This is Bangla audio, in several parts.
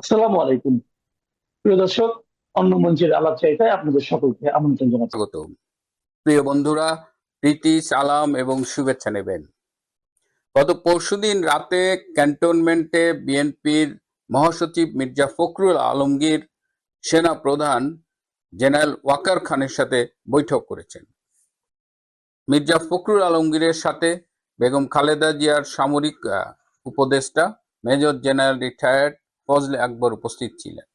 আসসালামু আলাইকুম। প্রিয় দর্শক, অন্য মঞ্চের আলাপ আপনাদের সকলকে আমন্ত্রণ জানাচ্ছি। প্রিয় বন্ধুরা, প্রীতি, সালাম এবং শুভেচ্ছা নেবেন। গত পরশুদিন রাতে ক্যান্টনমেন্টে বিএনপির মহাসচিব মির্জা ফখরুল আলমগীর, সেনা প্রধান জেনারেল ওয়াকার খানের সাথে বৈঠক করেছেন। মির্জা ফখরুল আলমগীরের সাথে বেগম খালেদা জিয়ার সামরিক উপদেষ্টা, major general retired Fazle Akbar উপস্থিত ছিলেন।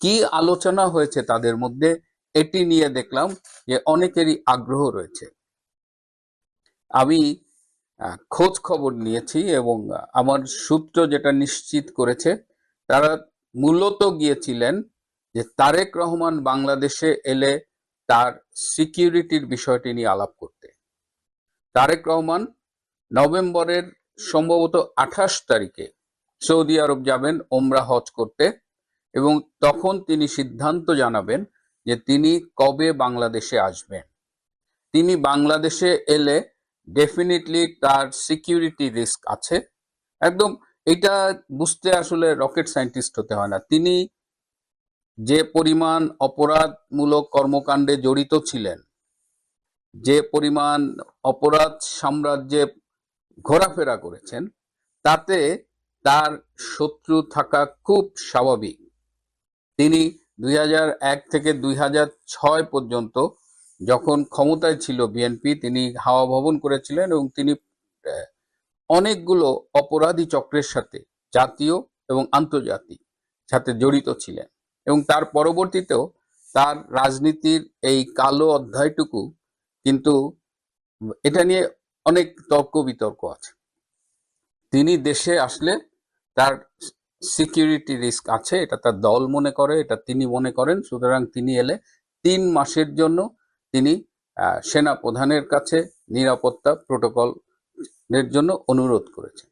কি আলোচনা হয়েছে তাদের মধ্যে? এটি নিয়ে দেখলাম যে অনেকেরই আগ্রহ রয়েছে। আমি খোঁজ খবর নিয়েছি এবং আমার সূত্র যেটা নিশ্চিত করেছে, তারা মূলত গিয়েছিলেন যে তারেক রহমান বাংলাদেশে এলে তার সিকিউরিটির বিষয়টি নিয়ে আলাপ করতে। তারেক রহমান নভেম্বরের সম্ভবত আঠাশ তারিখে সৌদি আরব যাবেন ওমরা হজ করতে এবং তখন তিনি সিদ্ধান্ত জানাবেন যে তিনি কবে বাংলাদেশে আসবেন। তিনি বাংলাদেশে এলে ডেফিনেটলি তার সিকিউরিটি রিস্ক আছে। একদম এটা বুঝতে আসলে রকেট সায়েন্টিস্ট হতে হয় না। তিনি যে পরিমাণ অপরাধমূলক কর্মকাণ্ডে জড়িত ছিলেন, যে পরিমাণ অপরাধ সাম্রাজ্যে ঘোরাফেরা করেছেন, তাতে তার শত্রু থাকা খুব স্বাভাবিক। তিনি দুই হাজার এক থেকে দুই হাজার ছয় পর্যন্ত যখন ক্ষমতায় ছিল বিএনপি তিনি হাওয়া ভবন করেছিলেন এবং তিনি অনেকগুলো অপরাধী চক্রের সাথে জাতীয় এবং আন্তর্জাতিক সাথে জড়িত ছিলেন এবং তার পরবর্তীতেও তার রাজনীতির এই কালো অধ্যায়টুকু কিন্তু এটা নিয়ে অনেক তর্ক বিতর্ক আছে। তিনি দেশে আসলে তার সিকিউরিটি রিস্ক আছে, এটা তার দল মনে করে, এটা তিনি মনে করেন, সুতরাং তিনি এলে তিন মাসের জন্য তিনি সেনা প্রধানের কাছে নিরাপত্তা প্রোটোকলের জন্য অনুরোধ করেছেন।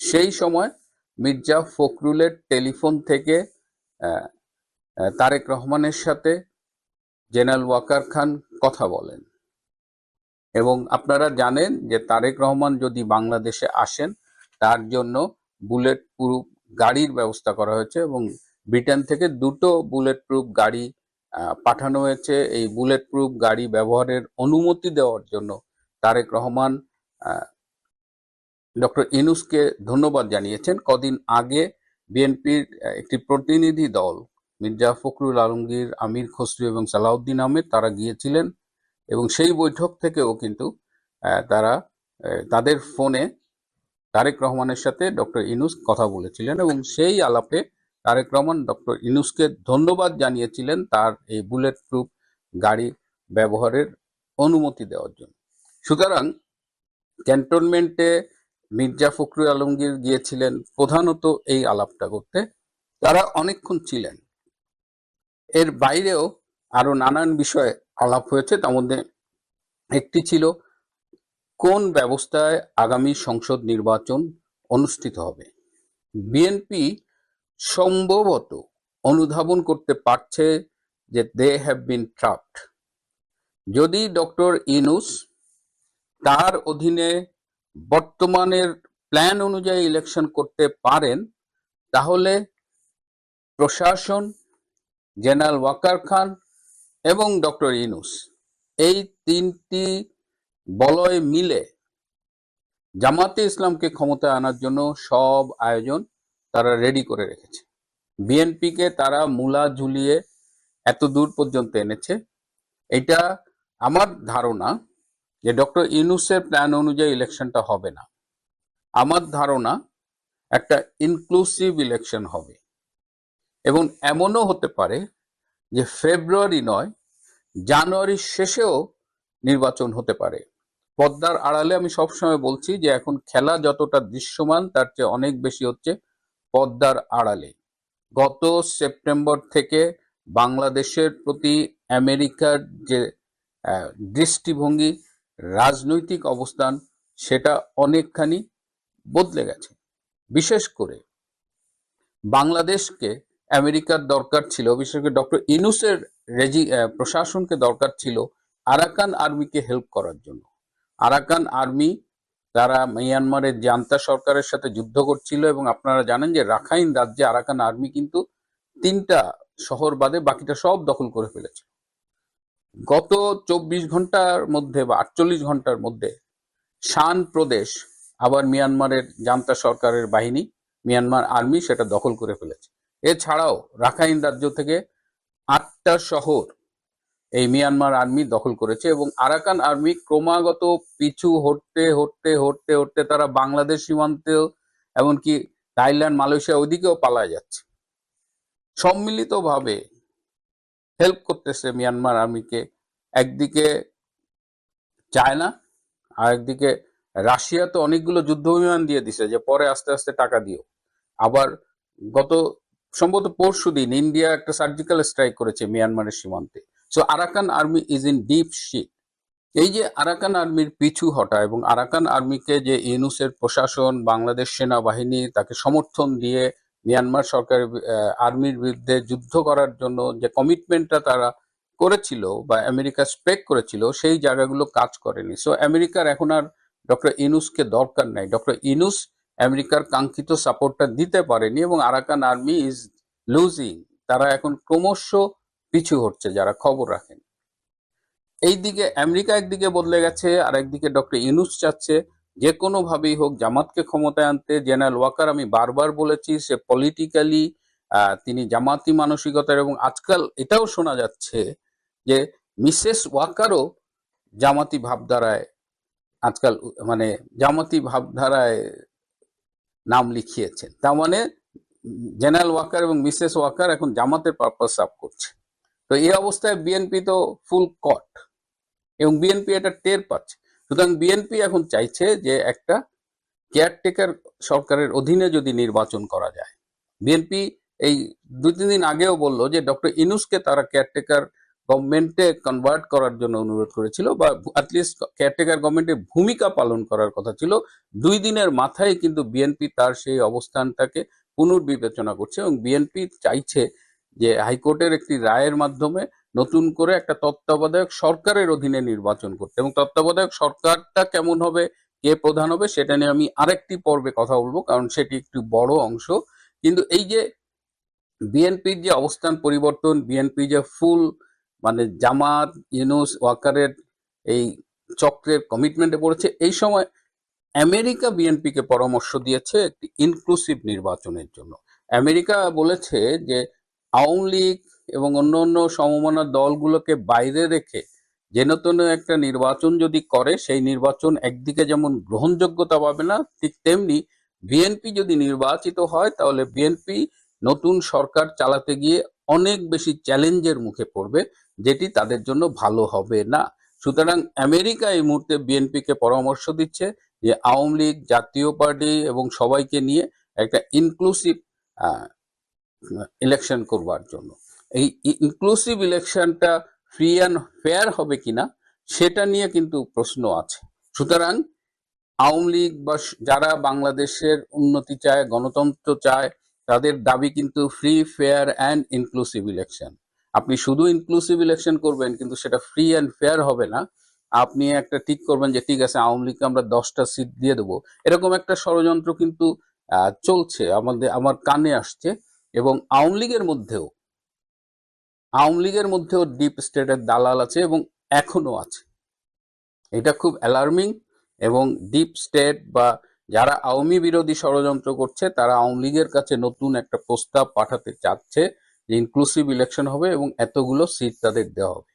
সেই সময় মির্জা ফখরুলের টেলিফোন থেকে তারেক রহমানের সাথে জেনারেল ওয়াকার খান কথা বলেন। এবং আপনারা জানেন যে তারেক রহমান যদি বাংলাদেশে আসেন, তার জন্য বুলেট প্রুফ গাড়ির ব্যবস্থা করা হয়েছে এবং ব্রিটেন থেকে দুটো বুলেট প্রুফ গাড়ি পাঠানো হয়েছে। এই বুলেট প্রুফ গাড়ি ব্যবহারের অনুমতি দেওয়ার জন্য তারেক রহমান ডক্টর ইনুসকে ধন্যবাদ জানিয়েছেন। কদিন আগে বিএনপির একটি প্রতিনিধি দল, মির্জা ফখরুল আলমগীর, আমির খসরু এবং সালাউদ্দিন আহমেদ, তারা গিয়েছিলেন এবং সেই বৈঠক থেকেও কিন্তু তারা তাদের ফোনে তারেক রহমানের সাথে ডক্টর ইনুস কথা বলেছিলেন এবং সেই আলাপে তারেক রহমান, ডক্টর ইনুসকে ধন্যবাদ জানিয়েছিলেন তার এই বুলেট প্রুফ গাড়ি ব্যবহারের অনুমতি দেওয়ার জন্য। সুতরাং ক্যান্টনমেন্টে মির্জা ফখরুল আলমগীর গিয়েছিলেন প্রধানত এই আলাপটা করতে। তারা অনেকক্ষণ ছিলেন। এর বাইরেও আরও নানান বিষয়ে আলাপ হয়েছে, তার মধ্যে একটি ছিল কোন ব্যবস্থায় আগামী সংসদ নির্বাচন অনুষ্ঠিত হবে? বিএনপি সম্ভবত অনুধাবন করতে পারছে যে দে হ্যাভ বিন ট্রাপড যদি ডক্টর ইনুস তার অধীনে বর্তমানের প্ল্যান অনুযায়ী ইলেকশন করতে পারেন, তাহলে প্রশাসন, জেনারেল ওয়াকার খান এবং ডক্টর ইনুস এই তিনটি বলয় মিলে জামাতে ইসলামকে ক্ষমতায় আনার জন্য সব আয়োজন তারা রেডি করে রেখেছে। বিএনপিকে তারা মূলা ঝুলিয়ে এত দূর পর্যন্ত এনেছে। এটা আমার ধারণা যে ডক্টর ইউনুসের প্ল্যান অনুযায়ী ইলেকশনটা হবে না। আমার ধারণা একটা ইনক্লুসিভ ইলেকশন হবে। এবং এমনও হতে পারে যে ফেব্রুয়ারি নয়, জানুয়ারির শেষেও নির্বাচন হতে পারে। পদ্মার আড়ালে আমি সবসময় বলছি যে এখন খেলা যতটা দৃশ্যমান, তার চেয়ে অনেক বেশি হচ্ছে পদ্মার আড়ালে। গত সেপ্টেম্বর থেকে বাংলাদেশের প্রতি আমেরিকার যে দৃষ্টিভঙ্গি, রাজনৈতিক অবস্থান, সেটা অনেকখানি বদলে গেছে। বিশেষ করে বাংলাদেশকে আমেরিকার দরকার ছিল, বিশেষ করে ডক্টর ইনুসের রেজি প্রশাসনকে দরকার ছিল আরাকান আর্মিকে হেল্প করার জন্য। আরাকান আর্মি তারা মিয়ানমারের জান্তা সরকারের সাথে যুদ্ধ করছিল এবং আপনারা জানেন যে রাখাইন রাজ্যে আরাকান আর্মি কিন্তু তিনটা শহর বাদে বাকিটা সব দখল করে ফেলেছে। গত চব্বিশ ঘণ্টার মধ্যে বা আটচল্লিশ ঘণ্টার মধ্যে শান প্রদেশ আবার মিয়ানমারের জান্তা সরকারের বাহিনী, মিয়ানমার আর্মি সেটা দখল করে ফেলেছে। এছাড়াও রাখাইন রাজ্য থেকে আটটা শহর এই মিয়ানমার আর্মি দখল করেছে এবং আরাকান আর্মি ক্রমাগত পিছু হটতে হটতে হটতে হটতে তারা বাংলাদেশ সীমান্তেও এমনকি থাইল্যান্ড, মালয়েশিয়া ওইদিকেও পালায় যাচ্ছে। সম্মিলিতভাবে হেল্প করতেছে মিয়ানমার আর্মিকে। একদিকে চায়না আর একদিকে রাশিয়া তো অনেকগুলো যুদ্ধ বিমান দিয়ে দিছে যে পরে আস্তে আস্তে টাকা দিও। আবার গত, সম্ভবত পরশু দিন ইন্ডিয়া একটা সার্জিক্যাল স্ট্রাইক করেছে মিয়ানমারের সীমান্তে। So Arakan army is in deep shit এই যে আরাকান আর্মির পিছু হটা এবং আরাকান আর্মিকে যে ইউনুসের প্রশাসন বাংলাদেশ সেনাবাহিনী তাকে সমর্থন দিয়ে মিয়ানমার সরকারের আহ, আর্মির বিরুদ্ধে যুদ্ধ করার জন্য যে কমিটমেন্টটা তারা করেছিল বা আমেরিকা স্পেক করেছিল সেই জায়গাগুলো কাজ করেনি। সো আমেরিকার এখন আর ডক্টর ইনুসকে দরকার নাই। ডক্টর ইনুস আমেরিকার কাঙ্ক্ষিত সাপোর্টটা দিতে পারেনি এবং আরাকান আর্মি ইজ লুজিং তারা এখন ক্রমশ পিছু হচ্ছে, যারা খবর রাখেন। এইদিকে আমেরিকা একদিকে বদলে গেছে আর একদিকে ডক্টর ইনুস চাচ্ছে যে কোনো ভাবেই হোক, জামাতকে ক্ষমতায় আনতে। জেনারেল ওয়াকার, আমি বারবার বলেছি, সে পলিটিক্যালি তিনি জামাতি মানসিকতার এবং আজকাল এটাও শোনা যাচ্ছে যে মিসেস ওয়াকারও জামাতি ভাবধারায়, আজকাল মানে জামাতি ভাবধারায় নাম লিখিয়েছেন। তার মানে জেনারেল ওয়াকার এবং মিসেস ওয়াকার এখন জামাতের পারপাস সার্ভ করছে। তো এই অবস্থায় বিএনপি তো ফুল কট এবং বিএনপি এটা টের পাচ্ছে। সুতরাং বিএনপি এখন চাইছে যে একটা কেয়ারটেকার সরকারের অধীনে যদি নির্বাচন করা যায়। বিএনপি এই দুই তিন দিন আগেও বলল যে ডক্টর ইনুসকে তারা কেয়ারটেকার গভর্নমেন্টে কনভার্ট করার জন্য অনুরোধ করেছিল বা অ্যাটলিস্ট কেয়ারটেকার গভর্নমেন্টের ভূমিকা পালন করার কথা ছিল। দুই দিনের মাথায় কিন্তু বিএনপি তার সেই অবস্থানটাকে পুনর্বিবেচনা করছে এবং বিএনপি চাইছে যে হাইকোর্টের একটি রায়ের মাধ্যমে নতুন করে একটা তত্ত্বাবধায়ক সরকারের অধীনে নির্বাচন করতে। এবং তত্ত্বাবধায়ক সরকারটা কেমন হবে, কে প্রধান হবে, সেটা নিয়ে আমি আরেকটি পর্বে কথা বলব, কারণ সেটি একটি বড় অংশ। কিন্তু এই যে বিএনপির যে অবস্থান পরিবর্তন বিএনপি যে ফুল মানে জামাত, ইউনুস, ওয়াকারের এই চক্রের কমিটমেন্টে পড়েছে, এই সময় আমেরিকা বিএনপিকে পরামর্শ দিয়েছে একটি ইনক্লুসিভ নির্বাচনের জন্য। আমেরিকা বলেছে যে আওয়ামী লীগ এবং অন্য অন্য সমমনা দলগুলোকে বাইরে রেখে যেন তেন একটা নির্বাচন যদি করে, সেই নির্বাচন একদিকে যেমন গ্রহণযোগ্যতা পাবে না, ঠিক তেমনি বিএনপি যদি নির্বাচিত হয়, তাহলে বিএনপি নতুন সরকার চালাতে গিয়ে অনেক বেশি চ্যালেঞ্জের মুখে পড়বে, যেটি তাদের জন্য ভালো হবে না। সুতরাং আমেরিকা এই মুহূর্তে বিএনপিকে পরামর্শ দিচ্ছে যে আওয়ামী লীগ, জাতীয় পার্টি এবং সবাইকে নিয়ে একটা ইনক্লুসিভ ইলেকশন করবার জন্য। এই ইনক্লুসিভ ইলেকশনটা ফ্রি অ্যান্ড ফেয়ার হবে কিনা, সেটা নিয়ে কিন্তু প্রশ্ন আছে। সুতরাং আওয়ামী লীগ বা যারা বাংলাদেশের উন্নতি চায়, গণতন্ত্র চায়, তাদের দাবি কিন্তু free fair and inclusive election আপনি শুধু ইনক্লুসিভ ইলেকশন করবেন, কিন্তু সেটা ফ্রি অ্যান্ড ফেয়ার হবে না। আপনি একটা ঠিক করবেন যে, ঠিক আছে, আওয়ামী লীগকে আমরা দশটা সিট দিয়ে দেবো। এরকম একটা ষড়যন্ত্র কিন্তু চলছে। আমাদের, আমার কানে আসছে। এবং আওয়ামী লীগের মধ্যেও, আওয়ামী লীগের মধ্যেও ডিপ স্টেটের দালাল আছে এবং এখনও আছে। এটা খুব অ্যালার্মিং এবং ডিপ স্টেট বা যারা আওয়ামী বিরোধী ষড়যন্ত্র করছে, তারা আওয়ামী লীগের কাছে নতুন একটা প্রস্তাব পাঠাতে চাচ্ছে যে ইনক্লুসিভ ইলেকশন হবে এবং এতগুলো সিট তাদের দেওয়া হবে।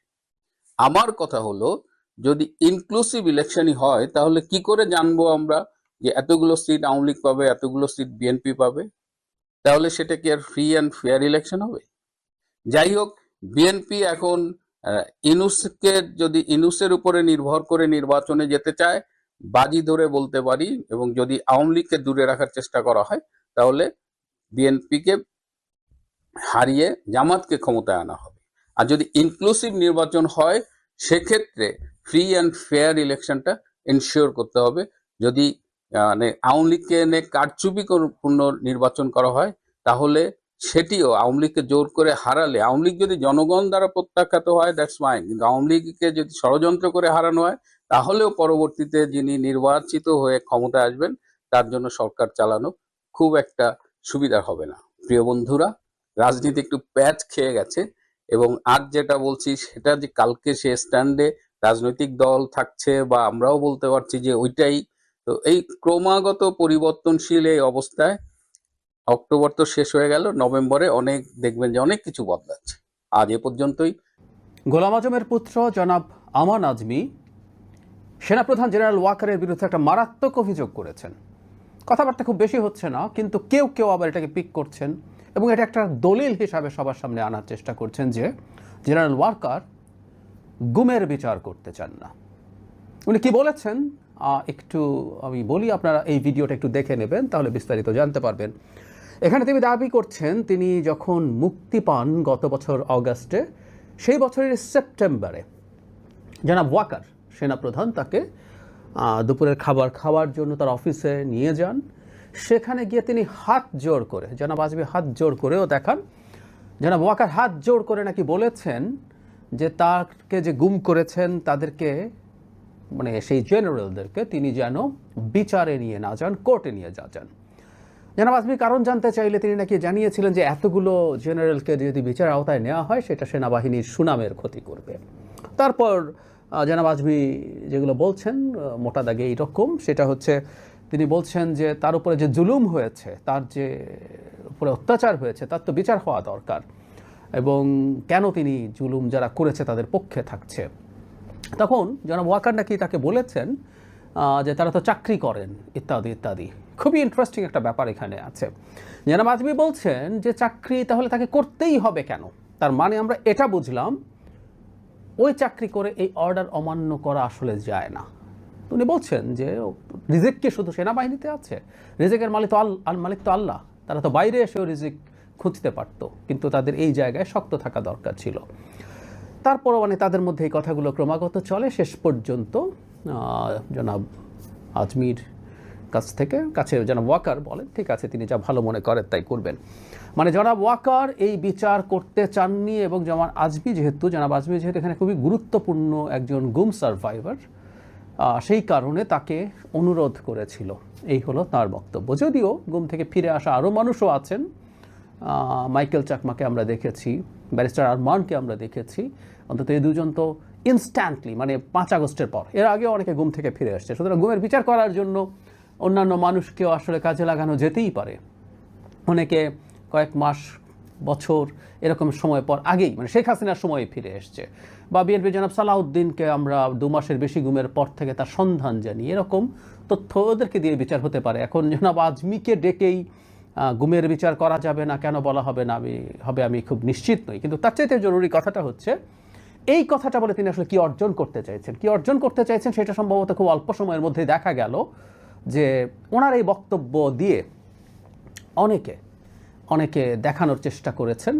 আমার কথা হলো, যদি ইনক্লুসিভ ইলেকশনই হয়, তাহলে কি করে জানব আমরা যে এতগুলো সিট আওয়ামী লীগ পাবে, এতগুলো সিট বিএনপি পাবে? তাহলে সেটা কি আর ফ্রি অ্যান্ড ফেয়ার ইলেকশন হবে? যাই হোক বিএনপি এখন ইনুসকে যদি, ইনুসের উপরে নির্ভর করে নির্বাচনে যেতে চায়, বাজি ধরে বলতে পারি, এবং যদি আওয়ামী লীগকে দূরে রাখার চেষ্টা করা হয়, তাহলে বিএনপিকে হারিয়ে জামাতকে ক্ষমতায় আনা হবে। আর যদি ইনক্লুসিভ নির্বাচন হয়, সেক্ষেত্রে ফ্রি অ্যান্ড ফেয়ার ইলেকশনটা এনশিওর করতে হবে। যদি মানে আওয়ামী লীগকে এনে কারচুপি পূর্ণ নির্বাচন করা হয়, তাহলে সেটিও আওয়ামী লীগকে জোর করে হারালে, আওয়ামী লীগ যদি জনগণ দ্বারা প্রত্যাখ্যাত হয় দ্যাটস মাইন কিন্তু আওয়ামী লীগকে যদি ষড়যন্ত্র করে হারানো হয়, তাহলেও পরবর্তীতে যিনি নির্বাচিত হয়ে ক্ষমতায় আসবেন, তার জন্য সরকার চালানো খুব একটা সুবিধা হবে না। প্রিয় বন্ধুরা, রাজনীতি একটু প্যাচ খেয়ে গেছে, এবং আজ যেটা বলছি, সেটা যে কালকে সে স্ট্যান্ডে রাজনৈতিক দল থাকছে, বা আমরাও বলতে পারছি যে ওইটাই তো এই ক্রমাগত পরিবর্তনশীল এই অবস্থায় অক্টোবর তো শেষ হয়ে গেল, নভেম্বরে অনেক দেখবেন যে অনেক কিছু বদলাচ্ছে। আজ এ পর্যন্তই। গোলাম আজমের পুত্র জনাব আমান আজমি সেনাপ্রধান জেনারেল ওয়াকারের বিরুদ্ধে একটা মারাত্মক অভিযোগ করেছেন। কথাবার্তা খুব বেশি হচ্ছে না, কিন্তু কেউ কেউ আবার এটাকে পিক করছেন এবং এটা একটা দলিল হিসাবে সবার সামনে আনার চেষ্টা করছেন যে জেনারেল ওয়াকার গুমের বিচার করতে চান না। উনি কি বলেছেন? একটু আমি বলি, আপনারা এই ভিডিওটা একটু দেখে নেবেন, তাহলে বিস্তারিত জানতে পারবেন। এখানে তিনি দাবি করছেন, তিনি যখন মুক্তি পান গত বছর অগাস্টে, সেই বছরের সেপ্টেম্বরে, জনাব ওয়াকার, সেনাপ্রধান, তাকে দুপুরের খাবার খাওয়ার জন্য তার অফিসে নিয়ে যান। সেখানে গিয়ে তিনি হাত জোর করে, জনাব আজমি হাত জোর করেও দেখান। জনাব ওয়াকার হাত জোর করে নাকি বলেছেন যে তাকে যে গুম করেছেন, তাদেরকে মানে সেই জেনারেলদেরকে তিনি যেন বিচারে নিয়ে না যান, কোর্টে নিয়ে যা যান। জনাব আজমি কারণ জানতে চাইলে তিনি নাকি জানিয়েছিলেন যে এতগুলো জেনারেলকে যদি বিচার আওতায় নেওয়া হয়, সেটা সেনাবাহিনীর সুনামের ক্ষতি করবে। তারপর জনাব আজমি যেগুলো বলছেন মোটা দাগে এইরকম, সেটা হচ্ছে তিনি বলছেন যে তার উপরে যে জুলুম হয়েছে, তার যে উপরে অত্যাচার হয়েছে, তার তো বিচার হওয়া দরকার। এবং কেন তিনি জুলুম যারা করেছে তাদের পক্ষে থাকছে? তখন জনাব ওয়াকার নাকি তাকে বলেছেন যে তারা তো চাকরি করেন, ইত্যাদি ইত্যাদি। খুবই ইন্টারেস্টিং একটা ব্যাপার এখানে আছে। জনাব আজমি বলছেন যে চাকরি তাহলে তাকে করতেই হবে কেন? তার মানে আমরা এটা বুঝলাম, ওই চাকরি করে এই অর্ডার অমান্য করা আসলে যায় না। উনি বলছেন যে রিজিক কি শুধু সেনাবাহিনীতে আছে? রিজেকের মালিক তো আল মালিক তো আল্লাহ। তারা তো বাইরে এসেও রিজিক খুঁজতে পারতো, কিন্তু তাদের এই জায়গায় শক্ত থাকা দরকার ছিল। তারপরও মানে তাদের মধ্যে এই কথাগুলো ক্রমাগত চলে। শেষ পর্যন্ত জনাব আজমির কাছ থেকে, কাছে জনাব ওয়াকার বলেন, ঠিক আছে, তিনি যা ভালো মনে করেন তাই করবেন। মানে জনাব ওয়াকার এই বিচার করতে চাননি এবং যেমন আজমি যেহেতু, জনাব আজমি যেহেতু এখানে খুবই গুরুত্বপূর্ণ একজন গুম সার্ভাইভার সেই কারণে তাকে অনুরোধ করেছিল। এই হলো তার বক্তব্য। যদিও গুম থেকে ফিরে আসা আরও মানুষও আছেন মাইকেল চাকমাকে আমরা দেখেছি। ব্যারিস্টার আরমানকে আমরা দেখেছি। অন্তত এই দুজন তো ইনস্ট্যান্টলি মানে পাঁচ আগস্টের পর। এর আগে অনেকে ঘুম থেকে ফিরে আসছে। সুতরাং গুমের বিচার করার জন্য অন্যান্য মানুষকেও আসলে কাজে লাগানো যেতেই পারে। অনেকে কয়েক মাস, বছর এরকম সময় পর আগেই মানে শেখ হাসিনার সময় ফিরে এসছে। বা বিএনপি জনাব সালাউদ্দিনকে আমরা দু মাসের বেশি গুমের পর থেকে তার সন্ধান জানি। এরকম তথ্য ওদেরকে দিয়ে বিচার হতে পারে। এখন জনাব আজমিকে ডেকেই গুমের বিচার করা যাবে না, কেন বলা হবে না, আমি, হবে আমি খুব নিশ্চিত নই। কিন্তু তার চাইতে জরুরি কথাটা হচ্ছে, এই কথাটা বলে তিনি আসলে কি অর্জন করতে চাইছেন? কি অর্জন করতে চাইছেন সেটা সম্ভবত খুব অল্প সময়ের মধ্যে দেখা গেল যে ওনার এই বক্তব্য দিয়ে অনেকে অনেকে দেখানোর চেষ্টা করেছেন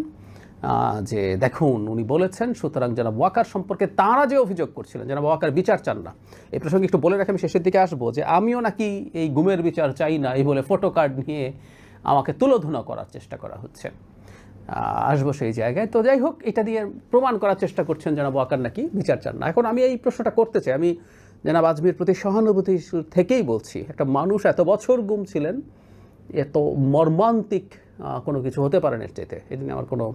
যে দেখুন, উনি বলেছেন, সুতরাং যারা ওয়াকার সম্পর্কে তাঁরা যে অভিযোগ করছিলেন যারা ওয়াকার বিচার চান না। এই প্রসঙ্গে একটু বলে রাখি, আমি শেষের দিকে আসব যে আমিও নাকি এই গুমের বিচার চাই না, এই বলে ফটো কার্ড নিয়ে আমাকে তুলোধুনা করার চেষ্টা করা হচ্ছে। আসব সেই জায়গায়। তো যাই হোক, এটা দিয়ে প্রমাণ করার চেষ্টা করছেন জানাব ওয়াকার নাকি? বিচার চান না। এখন আমি এই প্রশ্নটা করতে চাই। আমি জানাব আজমির প্রতি সহানুভূতি থেকেই বলছি, একটা মানুষ এত বছর গুম ছিলেন, এত মর্মান্তিক কোনো কিছু হতে পারে না এর চাইতে। এটা নিয়ে আমার কোনো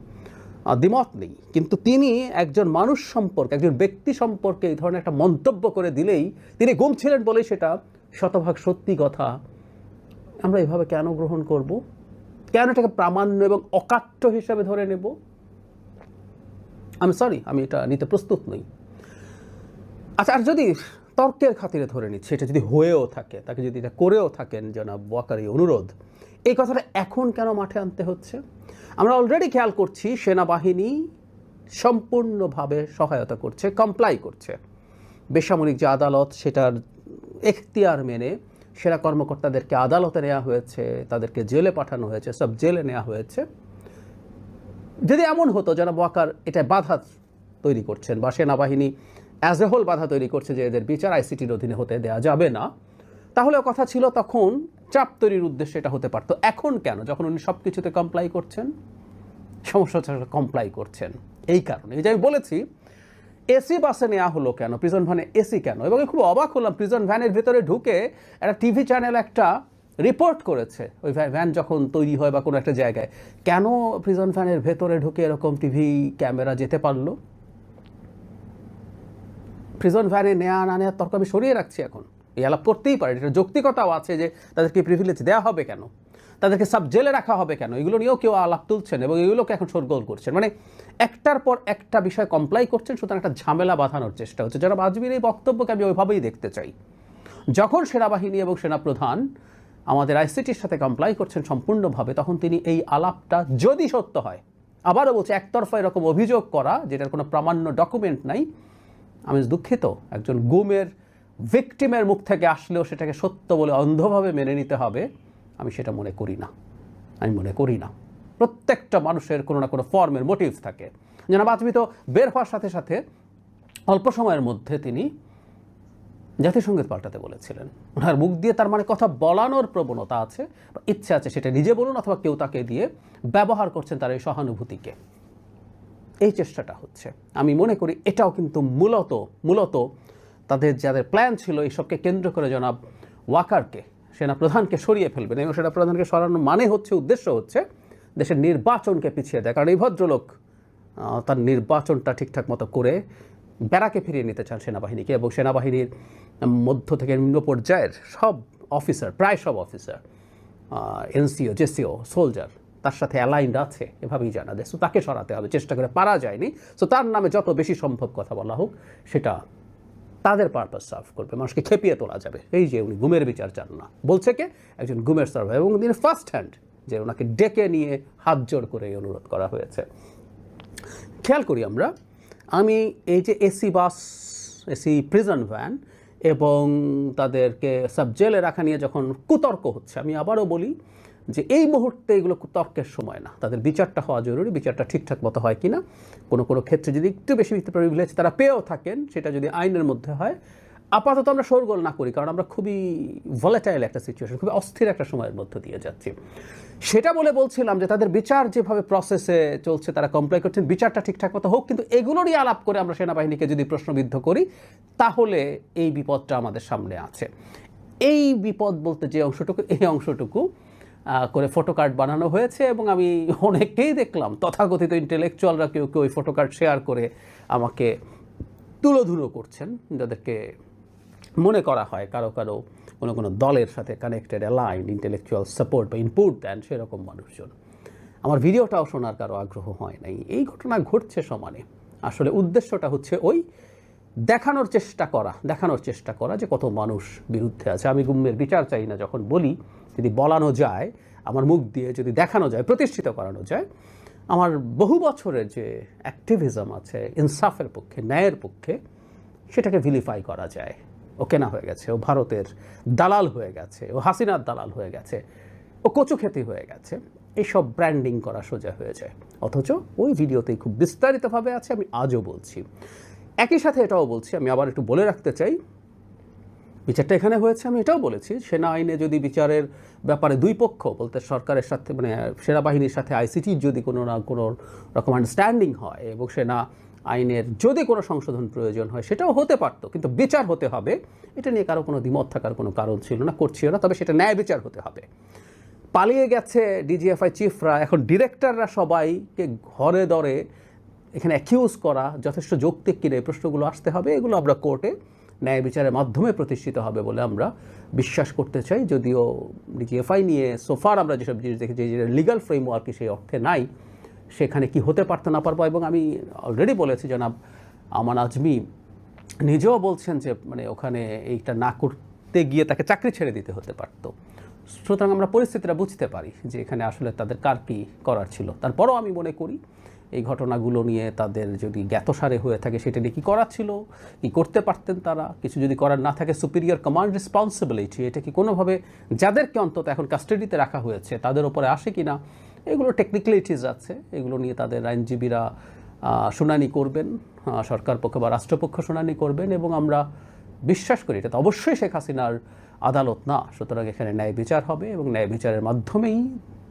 দ্বিমত নেই। কিন্তু তিনি একজন মানুষ সম্পর্কে, একজন ব্যক্তি সম্পর্কে এই ধরনের একটা মন্তব্য করে দিলেই তিনি গুম ছিলেন বলেই সেটা শতভাগ সত্যি কথা। আমরা এভাবে কেন গ্রহণ করব? কেন এটাকে প্রামাণ্য এবং অকাট্য হিসাবে ধরে নেব? আমি সরি আমি এটা নিতে প্রস্তুত নই। আচ্ছা আর যদি তর্কের খাতিরে ধরে নিচ্ছে এটা যদি হয়েও থাকে, তাকে যদি এটা করেও থাকেন, জনাব ওয়াকার, অনুরোধ, এই কথাটা এখন কেন মাঠে আনতে হচ্ছে? আমরা অলরেডি খেয়াল করছি, সেনাবাহিনী সম্পূর্ণভাবে সহায়তা করছে কমপ্লাই করছে। বেসামরিক যে আদালত, সেটার এখতিয়ার মেনে সেনা কর্মকর্তাদেরকে আদালতে নেওয়া হয়েছে, তাদেরকে জেলে পাঠানো হয়েছে, সব জেলে নেওয়া হয়েছে। যদি এমন হতো, যেন ওয়াকার এটা বাধা তৈরি করছেন বা সেনাবাহিনী অ্যাজ এ হোল বাধা তৈরি করছে যে এদের বিচার আইসিটির অধীনে হতে দেওয়া যাবে না, তাহলে কথা ছিল তখন চাপ তৈরির উদ্দেশ্যে এটা হতে পারতো। এখন কেন? যখন উনি সব কিছুতে কমপ্লাই করছেন, সমস্যা কমপ্লাই করছেন। এই কারণে। যে আমি বলেছি এসি বাসে নেওয়া হলো কেন? প্রিজন ভ্যানে এসি কেন? এবং খুব অবাক হলাম প্রিজন ভ্যানের ভেতরে ঢুকে একটা টিভি চ্যানেল একটা রিপোর্ট করেছে। ওই ভ্যান যখন তৈরি হয় বা কোনো একটা জায়গায়। কেন প্রিজন ভ্যানের ভেতরে ঢুকে এরকম টিভি ক্যামেরা যেতে পারল? প্রিজন ভ্যানে নেওয়া না নেওয়ার তর্ক আমি সরিয়ে রাখছি এখন। এই আলাপ করতেই পারে এটা যৌক্তিকতাও আছে যে তাদেরকে প্রিভিলেজ দেওয়া হবে কেন? তাদেরকে সাব জেলে রাখা হবে কেন? এগুলো নিয়েও কেউ আলাপ তুলছেন এবং এগুলোকে এখন সরগোল করছেন। মানে একটার পর একটা বিষয় কমপ্লাই করছেন, সুতরাং একটা ঝামেলা বাঁধানোর চেষ্টা হচ্ছে। যারা আজমির এই বক্তব্যকে আমি ওইভাবেই দেখতে চাই। যখন সেনাবাহিনী এবং সেনাপ্রধান আমাদের আইসিটির সাথে কমপ্লাই করছেন সম্পূর্ণভাবে, তখন তিনি এই আলাপটা যদি সত্য হয়, আবারও বলছে, একতরফা এরকম অভিযোগ করা, যেটার কোনো প্রামাণ্য ডকুমেন্ট নাই, আমি দুঃখিত। একজন গুমের ভিকটিমের মুখ থেকে আসলেও সেটাকে সত্য বলে অন্ধভাবে মেনে নিতে হবে। আমি সেটা মনে করি না। আমি মনে করি না। প্রত্যেকটা মানুষের কোনো না কোনো ফর্মের মোটিভ থাকে। যেন বাজমি তো বের হওয়ার সাথে সাথে অল্প সময়ের মধ্যে তিনি জাতিসংগীত পাল্টাতে বলেছিলেন। ওনার মুখ দিয়ে তার মানে কথা বলানোর প্রবণতা আছে বা ইচ্ছে আছে, সেটা নিজে বলুন অথবা কেউ তাকে দিয়ে ব্যবহার করছেন তার এই সহানুভূতিকে। এই চেষ্টাটা হচ্ছে। আমি মনে করি এটাও কিন্তু মূলত মূলত তাদের যাদের প্ল্যান ছিল, এইসবকে কেন্দ্র করে জনাব ওয়াকারকে সেনাপ্রধানকে সরিয়ে ফেলবেন এবং সেনাপ্রধানকে সরানোর মানে হচ্ছে, উদ্দেশ্য হচ্ছে দেশের নির্বাচনকে পিছিয়ে দেয়। কারণ এই ভদ্রলোক তার নির্বাচনটা ঠিকঠাক মতো করে বেড়াকে ফিরিয়ে নিতে চান সেনাবাহিনীকে এবং সেনাবাহিনীর মধ্য থেকে নিম্ন পর্যায়ের সব অফিসার, প্রায় সব অফিসার এনসিও, জেসিও, সোলজার, তার সাথে অ্যালাইন্ড আছে, এভাবেই জানা যায়। সো তাকে সরাতে হবে, চেষ্টা করে, পারা যায়নি। সো তার নামে যত বেশি সম্ভব কথা বলা হোক, সেটা তাদের পারপাস সার্ভ করবে। মানুষকে খেপিয়ে তোলা যাবে। এই যে উনি গুমের বিচার চান না। বলছে কে? একজন গুমের সার্ভার এবং তিনি ফার্স্ট হ্যান্ড যে ওনাকে ডেকে নিয়ে হাত জোর করে অনুরোধ করা হয়েছে। খেয়াল করি আমরা, আমি এই যে AC bus, AC prison van এবং তাদেরকে সাব জেলে রাখা নিয়ে যখন কুতর্ক হচ্ছে, আমি আবারও বলি যে এই মুহূর্তে এগুলো তর্কের সময় না। তাদের বিচারটা হওয়া জরুরি, বিচারটা ঠিকঠাক মতো হয় কিনা। কোনো কোনো ক্ষেত্রে যদি একটু বেশি প্রিভিলেজ তারা পেয়েও থাকেন, সেটা যদি আইনের মধ্যে হয়। আপাতত আমরা শোরগোল না করি, কারণ আমরা খুবই ভলেটাইল একটা সিচুয়েশন খুবই অস্থির একটা সময়ের মধ্য দিয়ে যাচ্ছি। সেটা বলে বলছিলাম যে তাদের বিচার যেভাবে প্রসেসে চলছে, তারা কমপ্লাই করছেন, বিচারটা ঠিকঠাক মতো হোক, কিন্তু এগুলোরই আলাপ করে আমরা সেনাবাহিনীকে যদি প্রশ্নবিদ্ধ করি, তাহলে এই বিপদটা আমাদের সামনে আছে। এই বিপদ বলতে যে অংশটুকু, এই অংশটুকু করে ফটো কার্ড বানানো হয়েছে এবং আমি অনেককেই দেখলাম। তথাকথিত ইন্টেলেকচুয়ালরা কেউ কেউ ওই ফটো কার্ড শেয়ার করে আমাকে তুলোধুলো করছেন, যাদেরকে মনে করা হয় কারও কারও কোনো কোনো দলের সাথে কানেক্টেড অ্যালাইন ইন্টেলেকচুয়াল সাপোর্ট বা ইনপুট দেন সেরকম মানুষজন। আমার ভিডিওটাও শোনার কারও আগ্রহ হয় নাই। এই ঘটনা ঘটছে সমানে। আসলে উদ্দেশ্যটা হচ্ছে ওই দেখানোর চেষ্টা করা, দেখানোর চেষ্টা করা যে কত মানুষ বিরুদ্ধে আছে। আমি গুম্মের বিচার চাই না যখন বলি যদি বলানো যায়, আমার মুখ দিয়ে যদি দেখানো যায়, প্রতিষ্ঠিত করানো যায়, আমার বহু বছরের যে অ্যাক্টিভিজম আছে, ইনসাফের পক্ষে, ন্যায়ের পক্ষে, সেটাকে ভিলিফাই করা যায়। ও কেনা হয়ে গেছে, ও ভারতের দালাল হয়ে গেছে, ও হাসিনার দালাল হয়ে গেছে, ও কচু খেতি হয়ে গেছে, এইসব ব্র্যান্ডিং করা সোজা হয়ে যায়। অথচ ওই ভিডিওতেই খুব বিস্তারিতভাবে আছে, আমি আজও বলছি। একই সাথে এটাও বলছি, আমি আবার একটু বলে রাখতে চাই বিচারটা এখানে হয়েছে, আমি এটাও বলেছি, সেনা আইনে যদি বিচারের ব্যাপারে দুই পক্ষ বলতে সরকারের সাথে মানে সেনাবাহিনীর সাথে আইসিটির যদি কোনো না কোনো রকম আন্ডারস্ট্যান্ডিং হয় এবং সেনা আইনের যদি কোনো সংশোধন প্রয়োজন হয়, সেটাও হতে পারতো, কিন্তু বিচার হতে হবে, এটা নিয়ে কারও কোনো দ্বিমত থাকার কোনো কারণ ছিল না করছিল না, তবে সেটা ন্যায় বিচার হতে হবে। পালিয়ে গেছে ডিজিএফআই চিফরা এখন ডিরেক্টররা সবাইকে ঘরে দরে এখানে অ্যাকিউজ করা, যথেষ্ট যৌক্তিক কিনে এই প্রশ্নগুলো আসতে হবে, এগুলো আমরা কোর্টে ন্যায় বিচারের মাধ্যমে প্রতিষ্ঠিত হবে বলে আমরা বিশ্বাস করতে চাই। যদিও ডিজিএফআই নিয়ে সোফার আমরা যেসব জিনিস দেখেছি, যে লিগাল ফ্রেমওয়ার্কই সেই অর্থে নাই, সেখানে কি হতে পারতো না পারব এবং আমি অলরেডি বলেছি জনাব, আমান আজমি নিজেও বলছেন যে মানে ওখানে এইটা না করতে গিয়ে তাকে চাকরি ছেড়ে দিতে হতে পারতো। সুতরাং আমরা পরিস্থিতিটা বুঝতে পারি যে এখানে আসলে তাদের কার কী করার ছিল। তারপরও আমি মনে করি এই ঘটনাগুলো নিয়ে তাদের যদি জ্ঞাতসারে হয়ে থাকে, সেটা নিয়ে কী করার ছিল? কি করতে পারতেন তারা? কিছু যদি করার না থাকে সুপিরিয়র কমান্ড রেসপন্সিবিলিটি এটা কি কোনোভাবে যাদেরকে অন্তত এখন কাস্টাডিতে রাখা হয়েছে, তাদের ওপরে আসে কি না? এগুলো টেকনিক্যালিটিস আছে, এগুলো নিয়ে তাদের আইনজীবীরা শুনানি করবেন সরকার পক্ষ বা রাষ্ট্রপক্ষ শুনানি করবেন এবং আমরা বিশ্বাস করি, এটা তো অবশ্যই শেখ হাসিনার আদালত না, সুতরাং এখানে ন্যায় বিচার হবে এবং ন্যায় বিচারের মাধ্যমেই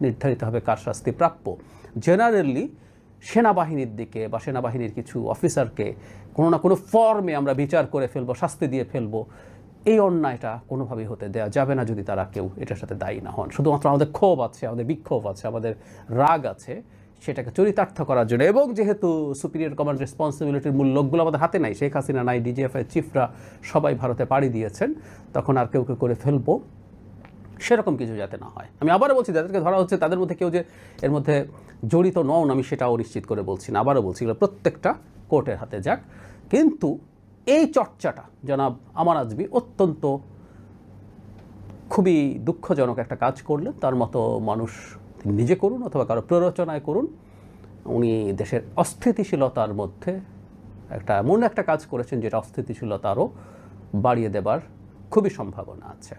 নির্ধারিত হবে কার শাস্তি প্রাপ্য। জেনারেলি সেনাবাহিনীর দিকে বা সেনাবাহিনীর কিছু অফিসারকে কোনো না কোনো ফর্মে আমরা বিচার করে ফেলব, শাস্তি দিয়ে ফেলব, এই অন্যায়টা কোনোভাবেই হতে দেওয়া যাবে না যদি তারা কেউ এটার সাথে দায়ী না হন। শুধুমাত্র আমাদের ক্ষোভ আছে, আমাদের বিক্ষোভ আছে, আমাদের রাগ আছে, সেটাকে চরিতার্থ করার জন্য। এবং যেহেতু সুপিরিয়র কমান্ড রেসপন্সিবিলিটির মূল লোকগুলো আমাদের হাতে নাই, শেখ হাসিনা নাই ডিজিএফআই চিফরা সবাই ভারতে পাড়ি দিয়েছেন, তখন আর কেউ কেউ করে ফেলব। সেরকম কিছু যাতে না হয়। আমি আবারও বলছি, যাদেরকে ধরা হচ্ছে তাদের মধ্যে কেউ যে এর মধ্যে জড়িত নন, আমি সেটাও নিশ্চিত করে বলছি না। আবারও বলছি, এগুলো প্রত্যেকটা কোর্টের হাতে যাক। কিন্তু এই চর্চাটা, জনাব আমার আজবি অত্যন্ত খুবই দুঃখজনক একটা কাজ করলেন। তার মতো মানুষ নিজে করুন অথবা কারও প্ররোচনায় করুন। উনি দেশের অস্থিতিশীলতার মধ্যে একটা এমন একটা কাজ করেছেন, যেটা অস্থিতিশীলতা আরও বাড়িয়ে দেবার খুবই সম্ভাবনা আছে।